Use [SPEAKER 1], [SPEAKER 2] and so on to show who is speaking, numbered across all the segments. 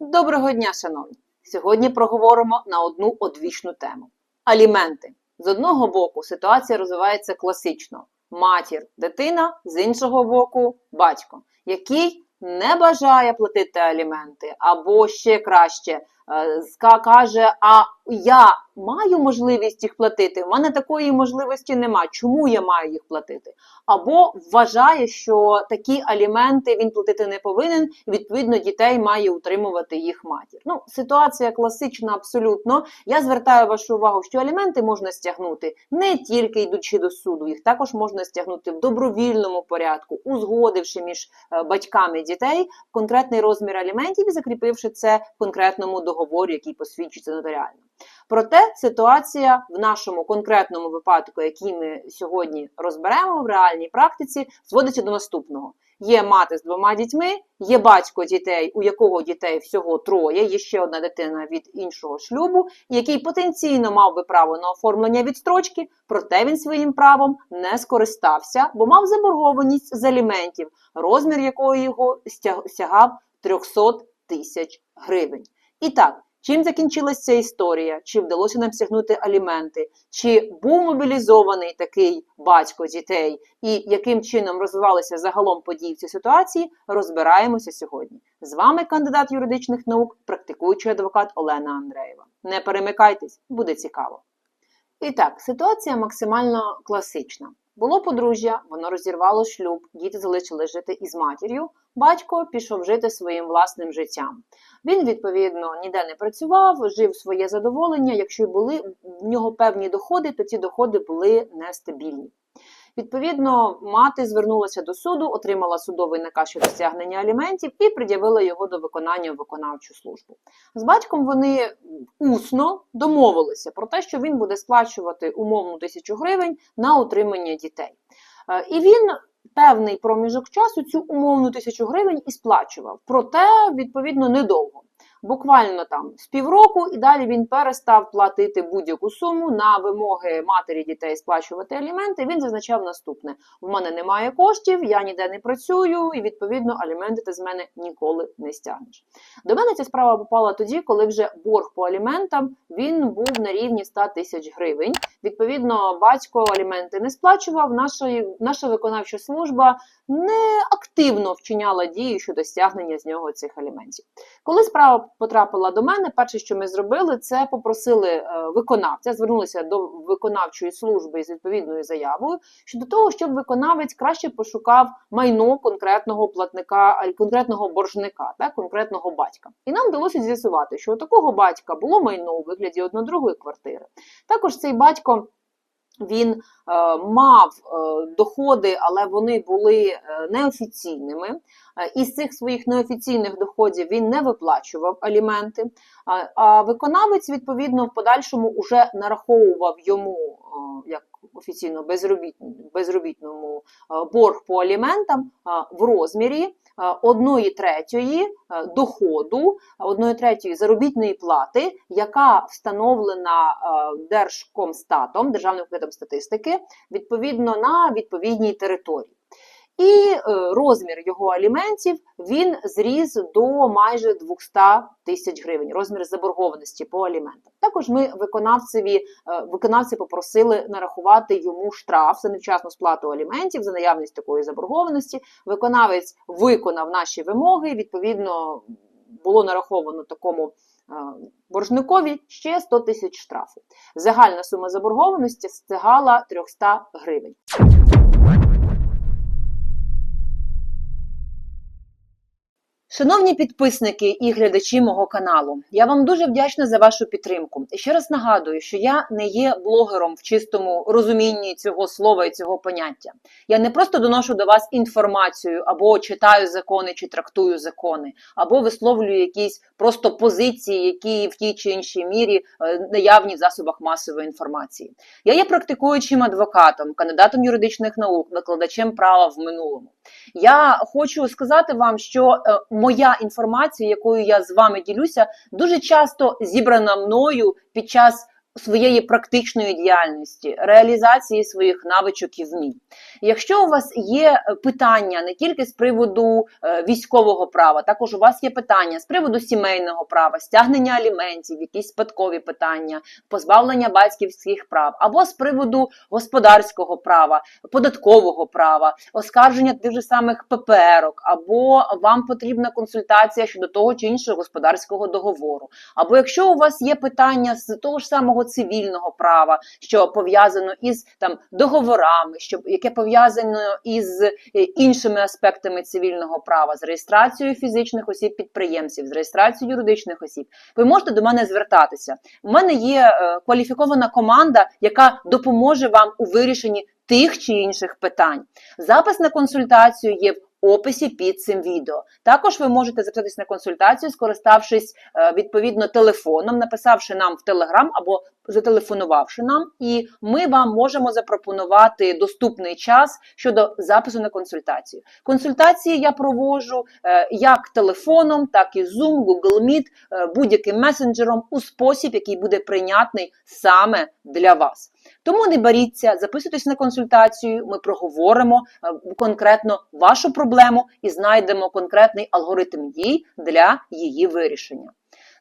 [SPEAKER 1] Доброго дня, шановні! Сьогодні проговоримо на одну одвічну тему: аліменти. З одного боку, ситуація розвивається класично: матір, дитина, з іншого боку, батько, який не бажає платити аліменти, або ще краще е, каже: А я маю можливість їх платити. У мене такої можливості нема. Чому я маю їх платити? Або вважає, що такі аліменти він платити не повинен, і відповідно дітей має утримувати їх матір. Ну, ситуація класична абсолютно. Я звертаю вашу увагу, що аліменти можна стягнути не тільки йдучи до суду, їх також можна стягнути в добровільному порядку, узгодивши між е, батьками дітей конкретний розмір аліментів і закріпивши це в конкретному договорі, який посвідчується нотаріально. Проте ситуація в нашому конкретному випадку, який ми сьогодні розберемо в реальній практиці, зводиться до наступного: є мати з двома дітьми, є батько дітей, у якого дітей всього троє, є ще одна дитина від іншого шлюбу, який потенційно мав би право на оформлення відстрочки, проте він своїм правом не скористався, бо мав заборгованість з аліментів, розмір якої його сягав 300 тисяч гривень. І так. Чим закінчилася ця історія? Чи вдалося нам стягнути аліменти? Чи був мобілізований такий батько дітей? І яким чином розвивалися загалом події в цій ситуації? Розбираємося сьогодні. З вами кандидат юридичних наук, практикуючий адвокат Олена Андреєва. Не перемикайтесь, буде цікаво. І так, ситуація максимально класична. Було подружжя, воно розірвало шлюб, діти залишили жити із матір'ю. Батько пішов жити своїм власним життям. Він, відповідно, ніде не працював, жив своє задоволення. Якщо й були в нього певні доходи, то ці доходи були нестабільні. Відповідно, мати звернулася до суду, отримала судовий наказ щодо стягнення аліментів і пред'явила його до виконання в виконавчу службу. З батьком вони усно домовилися про те, що він буде сплачувати умовну тисячу гривень на утримання дітей. Е, І він певний проміжок часу цю умовну тисячу гривень і сплачував. Проте, відповідно, недовго. Буквально там з півроку, і далі він перестав платити будь-яку суму на вимоги матері дітей сплачувати аліменти. Він зазначав наступне: в мене немає коштів, я ніде не працюю, і відповідно аліменти ти з мене ніколи не стягнеш. До мене ця справа попала тоді, коли вже борг по аліментам він був на рівні 100 тисяч гривень. Відповідно, батько аліменти не сплачував. Наша, наша виконавча служба не активно вчиняла дії щодо стягнення з нього цих аліментів. Коли справа потрапила до мене, перше, що ми зробили, це попросили е, виконавця, звернулися до виконавчої служби з відповідною заявою щодо того, щоб виконавець краще пошукав майно конкретного платника, конкретного боржника, так, конкретного батька. І нам вдалося з'ясувати, що у такого батька було майно у вигляді одно-другої квартири. Також цей батько. Він е, мав е, доходи, але вони були е, неофіційними. Із цих своїх неофіційних доходів він не виплачував аліменти. А, виконавець, відповідно, в подальшому вже нараховував йому як офіційно безробітному, безробітному борг по аліментам в розмірі е, одної третьої е, доходу, одної третьої заробітної плати, яка встановлена е, Держкомстатом, Державним комітетом статистики, відповідно на відповідній території. І е, розмір його аліментів він зріс до майже 200 тисяч гривень. Розмір заборгованості по аліментам. Також ми виконавцеві е, виконавці попросили нарахувати йому штраф за невчасну сплату аліментів за наявність такої заборгованості. Виконавець виконав наші вимоги. Відповідно, було нараховано такому е, боржникові ще 100 тисяч штрафу. Загальна сума заборгованості стигала 300 гривень. Шановні підписники і глядачі мого каналу, я вам дуже вдячна за вашу підтримку. І ще раз нагадую, що я не є блогером в чистому розумінні цього слова і цього поняття. Я не просто доношу до вас інформацію або читаю закони чи трактую закони, або висловлюю якісь просто позиції, які в тій чи іншій мірі е, наявні в засобах масової інформації. Я є практикуючим адвокатом, кандидатом юридичних наук, викладачем права в минулому. Я хочу сказати вам, що е, моя інформація, якою я з вами ділюся, дуже часто зібрана мною під час своєї практичної діяльності, реалізації своїх навичок і вмінь. Якщо у вас є е, питання не тільки з приводу е, військового права, також у вас є питання з приводу сімейного права, стягнення аліментів, якісь спадкові питання, позбавлення батьківських прав, або з приводу господарського права, податкового права, оскарження тих же самих ППРок, або вам потрібна консультація щодо того чи іншого господарського договору, або якщо у вас є питання з того ж самого цивільного права, що пов'язано із там договорами, що яке пов'язано із е, іншими аспектами цивільного права, з реєстрацією фізичних осіб підприємців, з реєстрацією юридичних осіб, ви можете до мене звертатися. У мене є е, кваліфікована команда, яка допоможе вам у вирішенні тих чи інших питань. Запис на консультацію є в описі під цим відео. Також ви можете записатись на консультацію, скориставшись е, відповідно телефоном, написавши нам в Телеграм або зателефонувавши нам, і ми вам можемо запропонувати доступний час щодо запису на консультацію. Консультації я проводжу е, як телефоном, так і Zoom, Google Meet, е, будь-яким месенджером у спосіб, який буде прийнятний саме для вас. Тому не боріться, записуйтесь на консультацію, ми проговоримо е, конкретно вашу проблему і знайдемо конкретний алгоритм дій для її вирішення.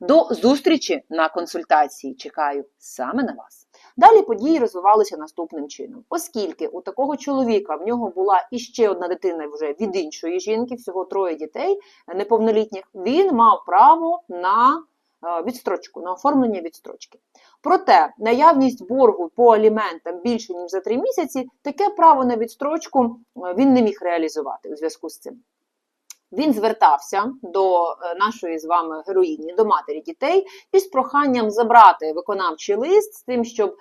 [SPEAKER 1] До зустрічі на консультації чекаю саме на вас. Далі події розвивалися наступним чином, оскільки у такого чоловіка в нього була іще одна дитина вже від іншої жінки, всього троє дітей неповнолітніх, він мав право на е, відстрочку, на оформлення відстрочки. Проте наявність боргу по аліментам більше ніж за три місяці, таке право на відстрочку е, він не міг реалізувати у зв'язку з цим. Він звертався до е, нашої з вами героїні, до матері дітей, із проханням забрати виконавчий лист з тим, щоб е,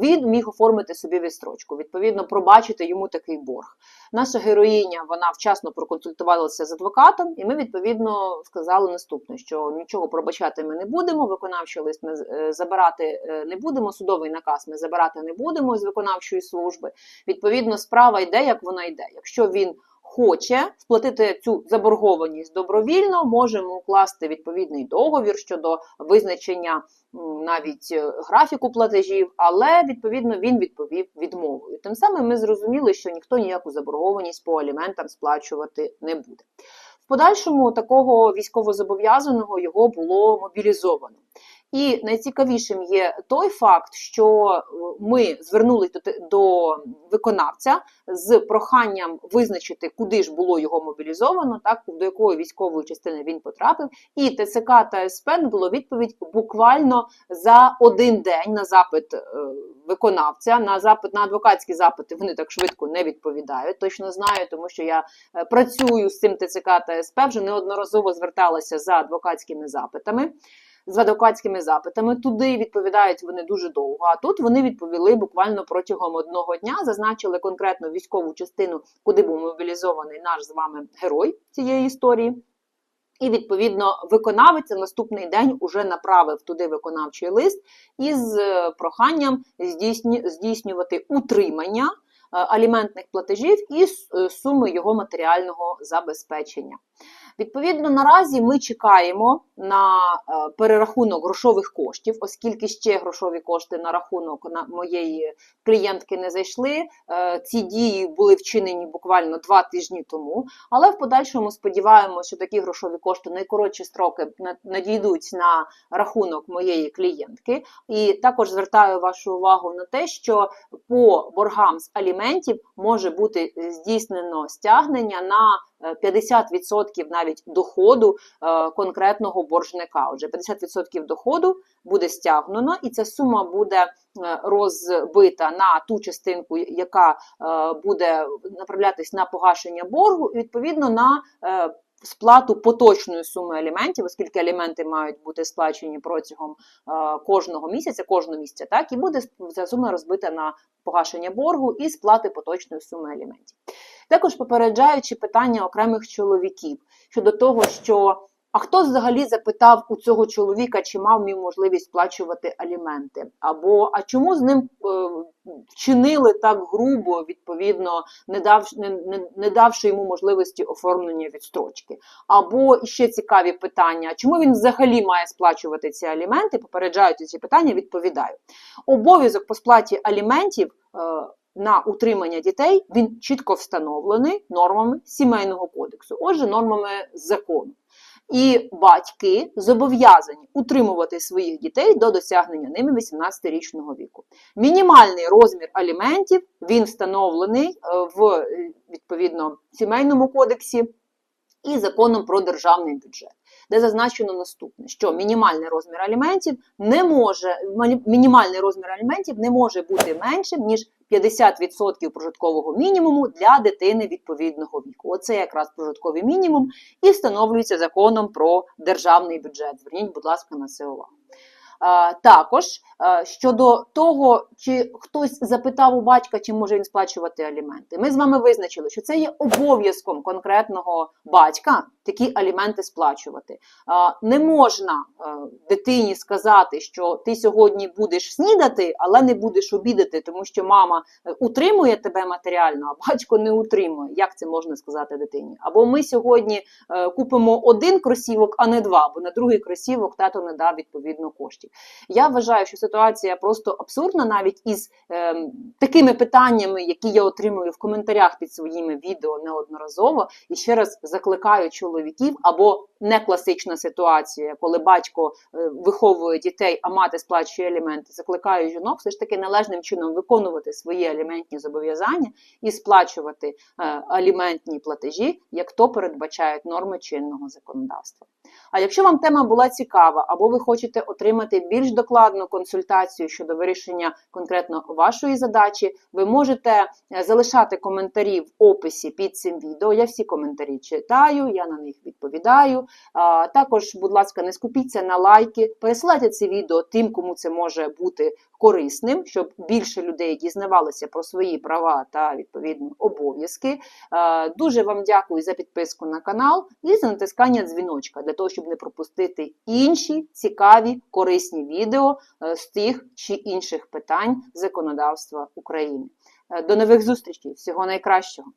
[SPEAKER 1] він міг оформити собі відстрочку, відповідно, пробачити йому такий борг. Наша героїня вона вчасно проконсультувалася з адвокатом, і ми відповідно сказали наступне: що нічого пробачати ми не будемо. Виконавчий лист ми е, забирати не будемо. Судовий наказ ми забирати не будемо з виконавчої служби. Відповідно, справа йде, як вона йде. Якщо він хоче сплатити цю заборгованість добровільно, можемо укласти відповідний договір щодо визначення навіть е, графіку платежів, але відповідно він відповів відмовою. Тим самим ми зрозуміли, що ніхто ніяку заборгованість по аліментам сплачувати не буде. В подальшому такого військовозобов'язаного його було мобілізовано. І найцікавішим є той факт, що е, ми звернулися до, до виконавця з проханням визначити, куди ж було його мобілізовано, так до якої військової частини він потрапив. І ТЦК та СП надало відповідь буквально за один день на запит е, виконавця, на запит на адвокатські запити. Вони так швидко не відповідають. Точно знаю, тому що я е, працюю з цим ТЦК та СП, вже неодноразово зверталася за адвокатськими запитами. З адвокатськими запитами туди відповідають вони дуже довго. А тут вони відповіли буквально протягом одного дня, зазначили конкретно військову частину, куди був мобілізований наш з вами герой цієї історії. І відповідно виконавець наступний день уже направив туди виконавчий лист із е, проханням здійснювати утримання е, аліментних платежів і суми його матеріального забезпечення. Відповідно, наразі ми чекаємо на е, перерахунок грошових коштів, оскільки ще грошові кошти на рахунок на моєї клієнтки не зайшли. Е, Ці дії були вчинені буквально два тижні тому. Але в подальшому сподіваємося, що такі грошові кошти найкоротші строки надійдуть на рахунок моєї клієнтки. І також звертаю вашу увагу на те, що по боргам з аліментів може бути здійснено стягнення на е, 50% навіть доходу е, конкретного боржника. Отже, 50% доходу буде стягнено, і ця сума буде е, розбита на ту частинку, яка е, буде направлятись на погашення боргу, і відповідно на е, сплату поточної суми аліментів, оскільки аліменти мають бути сплачені протягом е, кожного місяця, кожного місяця, так і буде ця сума розбита на погашення боргу і сплати поточної суми аліментів. Також попереджаючи питання окремих чоловіків щодо того, що А хто взагалі запитав у цього чоловіка, чи мав він можливість сплачувати аліменти? Або а чому з ним е, вчинили так грубо, відповідно, не, дав, не, не, не давши йому можливості оформлення відстрочки? Або ще цікаві питання: чому він взагалі має сплачувати ці аліменти? Попереджають ці питання, відповідаю. Обов'язок по сплаті аліментів. На утримання дітей він чітко встановлений нормами сімейного кодексу, отже, нормами закону. І батьки зобов'язані утримувати своїх дітей до досягнення ними 18-річного віку. Мінімальний розмір аліментів він встановлений е, в е, відповідно сімейному кодексі і законом про державний бюджет, де зазначено наступне: що мінімальний розмір аліментів не може мінімальний розмір аліментів не може бути меншим ніж 50% прожиткового мінімуму для дитини відповідного віку. Оце якраз прожитковий мінімум і встановлюється законом про державний бюджет. Зверніть, будь ласка, на це увагу. Також щодо того, чи хтось запитав у батька, чи може він сплачувати аліменти, ми з вами визначили, що це є обов'язком конкретного батька такі аліменти сплачувати. Не можна дитині сказати, що ти сьогодні будеш снідати, але не будеш обідати, тому що мама е, утримує тебе матеріально, а батько не утримує. Як це можна сказати дитині? Або ми сьогодні е, купимо один кросівок, а не два, бо на другий кросівок тато не дав відповідно коштів. Я вважаю, що ситуація просто абсурдна, навіть із е, такими питаннями, які я отримую в коментарях під своїми відео неодноразово. І ще раз закликаю чоловіків або не класична ситуація, коли батько е, виховує дітей, а мати сплачує аліменти. Закликаю жінок все ж таки належним чином виконувати свої аліментні зобов'язання і сплачувати е, аліментні платежі, як то передбачають норми чинного законодавства. А якщо вам тема була цікава, або ви хочете отримати більш докладну консультацію щодо вирішення конкретно вашої задачі, ви можете е, залишати коментарі в описі під цим відео. Я всі коментарі читаю, я на них відповідаю. Також, будь ласка, не скупіться на лайки, пересилайте це відео тим, кому це може бути корисним, щоб більше людей дізнавалися про свої права та відповідно обов'язки. Дуже вам дякую за підписку на канал і за натискання дзвіночка для того, щоб не пропустити інші цікаві корисні відео е, з тих чи інших питань законодавства України. Е, До нових зустрічей! Всього найкращого!